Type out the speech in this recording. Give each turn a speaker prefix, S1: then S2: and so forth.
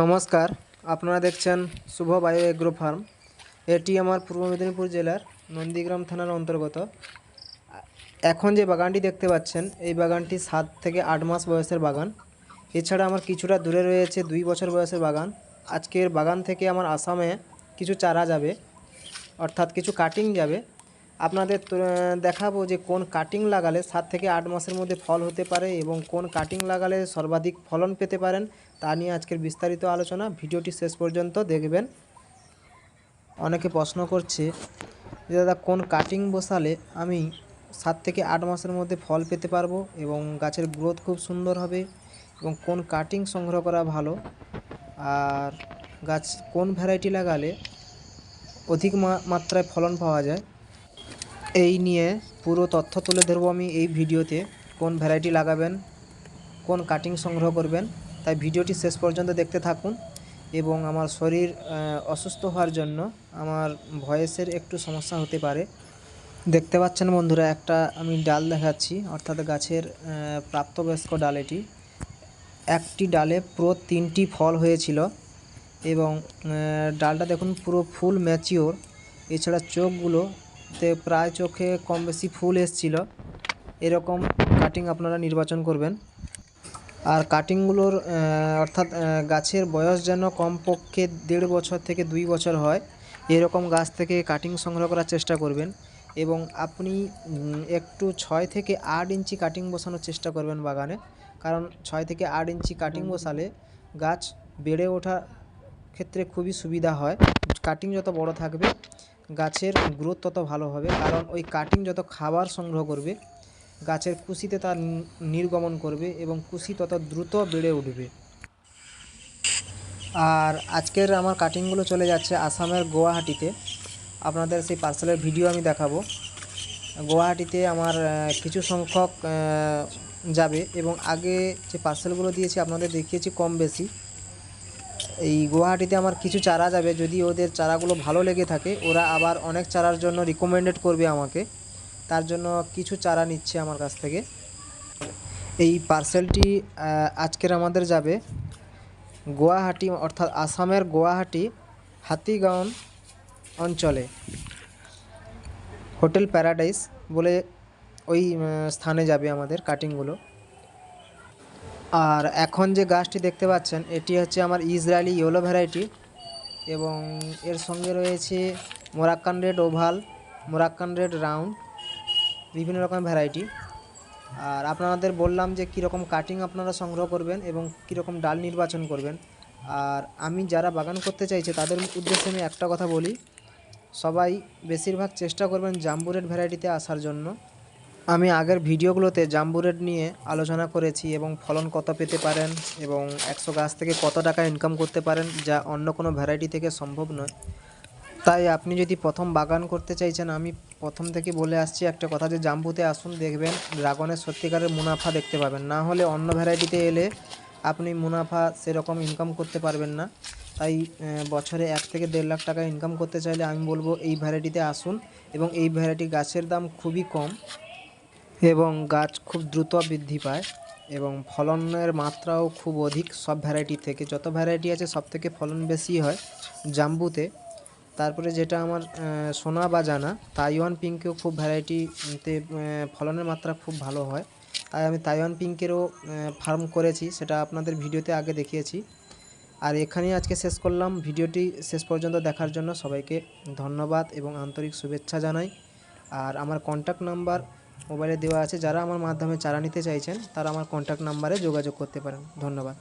S1: নমস্কার, আপনারা দেখছেন শুভ বায়ো এগ্রো ফার্ম। এটি আমার পূর্ব মেদিনীপুর জেলার নন্দীগ্রাম থানার অন্তর্গত। এখন যে বাগানটি দেখতে পাচ্ছেন, এই বাগানটি সাত থেকে আট মাস বয়সের বাগান। এছাড়া আমার কিছুটা দূরে রয়েছে দুই বছর বয়সের বাগান। আজকের বাগান থেকে আমার আসামে কিছু চারা যাবে, অর্থাৎ কিছু কাটিং যাবে। আপনাদের দেখাবো যে কোন কাটিং লাগালে সাত থেকে আট মাসের মধ্যে ফল হতে পারে এবং কোন কাটিং লাগালে সর্বাধিক ফলন পেতে পারেন। তা নিয়ে আজকের বিস্তারিত আলোচনা ভিডিওটি শেষ পর্যন্ত দেখবেন। অনেকে প্রশ্ন করছে যে, দাদা, কোন কাটিং বসালে আমি সাত থেকে আট মাসের মধ্যে ফল পেতে পারব এবং গাছের গ্রোথ খুব সুন্দর হবে এবং কোন কাটিং সংগ্রহ করা ভালো? আর গাছ কোন ভ্যারাইটি লাগালে অধিক মাত্রায় ফলন পাওয়া যায়? এই নিয়ে পুরো তথ্য তুলে ধরবো আমি এই ভিডিওতে। কোন ভ্যারাইটি লাগাবেন? কোন কাটিং সংগ্রহ করবেন? তাই ভিডিওটি শেষ পর্যন্ত দেখতে থাকুন এবং আমার শরীর অসুস্থ হওয়ার জন্য আমার ভয়েসের একটু সমস্যা হতে পারে। দেখতে পাচ্ছেন বন্ধুরা, একটা আমি ডাল দেখাচ্ছি, অর্থাৎ গাছের প্রাপ্তবয়স্ক ডাল এটি। একটি ডালে পুরো তিনটি ফল হয়েছিল এবং ডালটা দেখুন পুরো ফুল ম্যাচিওর। এছাড়া চোখগুলোতে প্রায় চোখে কম বেশি ফুল এসছিল। এরকম কাটিং আপনারা নির্বাচন করবেন। আর কাটিংগুলোর অর্থাৎ গাছের বয়স যেন কমপক্ষে দেড় বছর থেকে দুই বছর হয়, এরকম গাছ থেকে কাটিং সংগ্রহ করার চেষ্টা করবেন এবং আপনি একটু ছয় থেকে আট ইঞ্চি কাটিং বসানোর চেষ্টা করবেন বাগানে। কারণ ছয় থেকে আট ইঞ্চি কাটিং বসালে গাছ বেড়ে ওঠা ক্ষেত্রে খুবই সুবিধা হয়। কাটিং যত বড় থাকবে, গাছের গ্রোথ তত ভালো হবে। কারণ ওই কাটিং যত খাবার সংগ্রহ করবে গাছের কুশিতে তার নির্গমন করবে এবং কুশি তত দ্রুত বেড়ে উঠবে। আর আজকের আমার কাটিংগুলো চলে যাচ্ছে আসামের গুয়াহাটিতে। আপনাদের সেই পার্সেলের ভিডিও আমি দেখাবো। গুয়াহাটিতে আমার কিছু সংখ্যক যাবে এবং আগে যে পার্সেলগুলো দিয়েছি আপনাদের দেখিয়েছি কম বেশি। এই গুয়াহাটিতে আমার কিছু চারা যাবে, যদি ওদের চারাগুলো ভালো লেগে থাকে, ওরা আবার অনেক চারার জন্য রিকমেন্ডেড করবে আমাকে। তার জন্য কিছু চারা নিচ্ছে আমার কাছ থেকে। এই পার্সেলটি আজকের আমাদের যাবে গুয়াহাটি, অর্থাৎ আসামের গুয়াহাটি, হাতিগাঁও অঞ্চলে। হোটেল প্যারাডাইস বলে ওই স্থানে যাবে আমাদের কাটিংগুলো। আর এখন যে গাছটি দেখতে পাচ্ছেন, এটি হচ্ছে আমার ইসরায়েলি ইয়েলো ভ্যারাইটি এবং এর সঙ্গে রয়েছে Moroccan red oval, Moroccan red round বিভিন্ন রকম ভ্যারাইটি আর আপনাদের বললাম যে কীরকম কাটিং আপনারা সংগ্রহ করবেন এবং কীরকম ডাল নির্বাচন করবেন। আর আমি যারা বাগান করতে চাইছে, তাদের উদ্দেশ্যে আমি একটা কথা বলি। সবাই বেশিরভাগ চেষ্টা করবেন জাম্বু রেড ভ্যারাইটিতে আসার জন্য। আমি আগের ভিডিওগুলোতে জাম্বু রেড নিয়ে আলোচনা করেছি এবং ফলন কত পেতে পারেন এবং একশো গাছ থেকে কত টাকা ইনকাম করতে পারেন, যা অন্য কোনো ভ্যারাইটি থেকে সম্ভব নয়। তাই আপনি যদি প্রথম বাগান করতে চাইছেন, আমি প্রথম থেকে বলে আসছি একটা কথা যে জাম্বুতে আসুন, দেখবেন ড্রাগনের সত্যিকারের মুনাফা দেখতে পাবেন। না হলে অন্য ভ্যারাইটিতে এলে আপনি মুনাফা সেরকম ইনকাম করতে পারবেন না। তাই বছরে এক থেকে দেড় লাখ টাকা ইনকাম করতে চাইলে আমি বলব এই ভ্যারাইটিতে আসুন এবং এই ভ্যারাইটি গাছের দাম খুবই কম এবং গাছ খুব দ্রুত বৃদ্ধি পায় এবং ফলনের মাত্রাও খুব অধিক সব ভ্যারাইটি থেকে। যত ভ্যারাইটি আছে সব থেকে ফলন বেশি হয় জাম্বুতে। তারপরে যেটা আমার শোনা বা জানা তাইওয়ান পিঙ্কেও খুব ভ্যারাইটিতে ফলনের মাত্রা খুব ভালো হয়। তাই আমি তাইওয়ান পিঙ্কেরও ফার্ম করেছি, সেটা আপনাদের ভিডিওতে আগে দেখিয়েছি। আর এখানেই আজকে শেষ করলাম। ভিডিওটি শেষ পর্যন্ত দেখার জন্য সবাইকে ধন্যবাদ এবং আন্তরিক শুভেচ্ছা জানাই। আর আমার কন্ট্যাক্ট নাম্বার মোবাইলে দেওয়া আছে। যারা আমার মাধ্যমে চারা নিতে চাইছেন, তারা আমার কন্ট্যাক্ট নাম্বারে যোগাযোগ করতে পারেন। ধন্যবাদ।